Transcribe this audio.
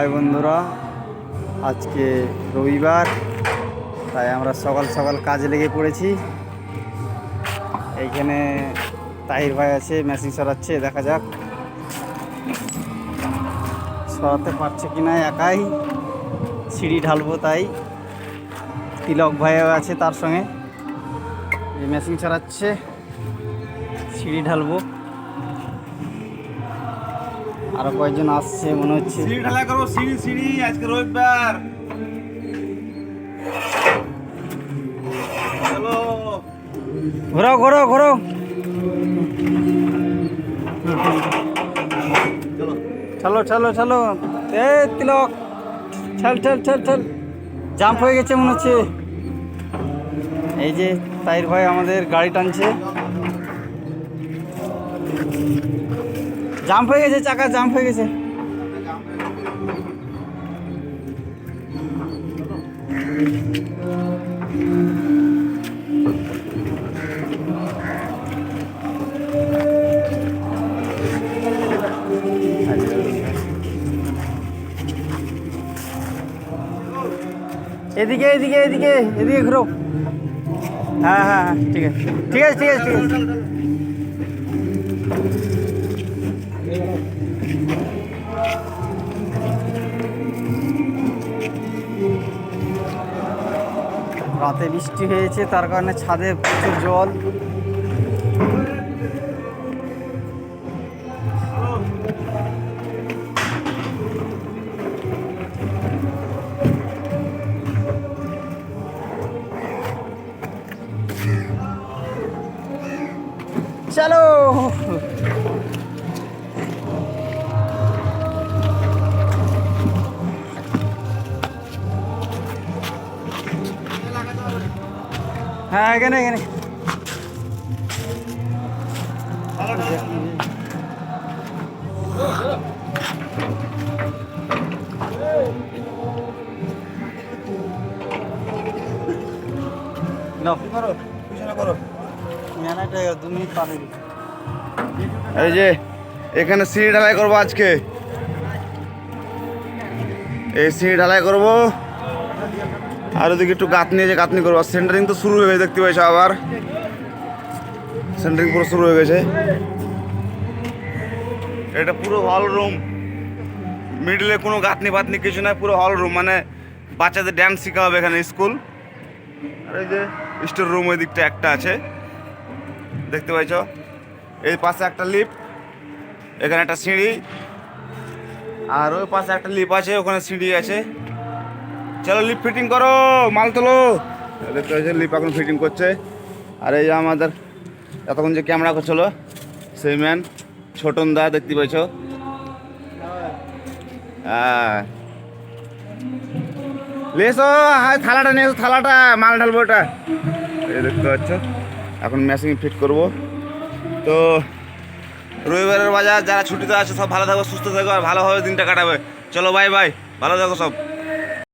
High বন্ধুরা, আজকে রবিবার, তাই আমরা সকাল সকাল কাজে লেগে পড়েছি। এইখানে তাহির ভাই আছে মেশিন সরাচ্ছে, দেখা যাক। সরাতে পারছে কি না, একাই সিঁড়ি ঢালবো তাই। তিলক ভাইও আছে তার সঙ্গে। মেশিন সরাচ্ছে, সিঁড়ি ঢালবো। আরও কয়েকজন আসছে মনে হচ্ছে। সিঁড়ি ঢালাই করব সিঁড়ি সিঁড়ি আজকে রবিবার। চলো। ঘোরাও ঘোরাও চলো। চলো চলো চলো। এ তিলক চল চল চল চল জাম্প হয়ে গেছে মনে হচ্ছে। এই যে তাইর ভাই আমাদের গাড়ি টানছে। জাম্প হয়ে গেছে, চাকা জাম্প হয়ে গেছে। এদিকে এদিকে এদিকে এদিকে ঘুরো। হ্যাঁ হ্যাঁ হ্যাঁ ঠিক আছে ঠিক আছে ঠিক আছে। ঠিক আছে রাতে বৃষ্টি হয়েছে তার কারণে ছাদে প্রচুর জল। চলো। হ্যাঁ এখানে এখানে। এই যে এখানে সিঁড়ি ঢালাই করব আজকে। এই সিঁড়ি ঢালাই করব। আর ওদিকে একটু গাঁথনি যে গাঁথনি করব। সেন্টারিং তো শুরু হয়ে গেছে, দেখতে পাইছো আবার? সেন্টারিং পুরো শুরু হয়ে গেছে। এটা পুরো হল রুম মিডলে কোনো গাঁথনি ফাতনি কিছু নাই, পুরো হল রুম মানে বাচ্চাদের ড্যান্স শেখা হবে এখানে স্কুল আর এই যে স্টোর রুম ওই দিকটা একটা আছে। দেখতে পাইছো? এই পাশে একটা লিফট এখানে একটা সিঁড়ি। আর ওই পাশে একটা লিফট আছে, ওখানে সিঁড়ি আছে। চলো লিপ ফিটিং করো, মাল তোলো। দেখতে পাচ্ছি লিফট এখন ফিটিং করছে। আর এই আমাদের, এতক্ষণ যে ক্যামেরা করছিল, সেই ম্যান ছোটন দা দেখতে পাইছো হ্যাঁ। লেসো হাই থালাটা নিয়ে থালাটা, মাল ঢালবো ওটা এই দেখতে পাচ্ছ, এখন মেশিন ফিট করব। তো, রবিবারের বাজার, যারা ছুটিতে আছে, সব ভালো থাকবে সুস্থ থাকবে আর ভালোভাবে দিনটা কাটাবে। চলো বাই বাই ভালো থাকো সব।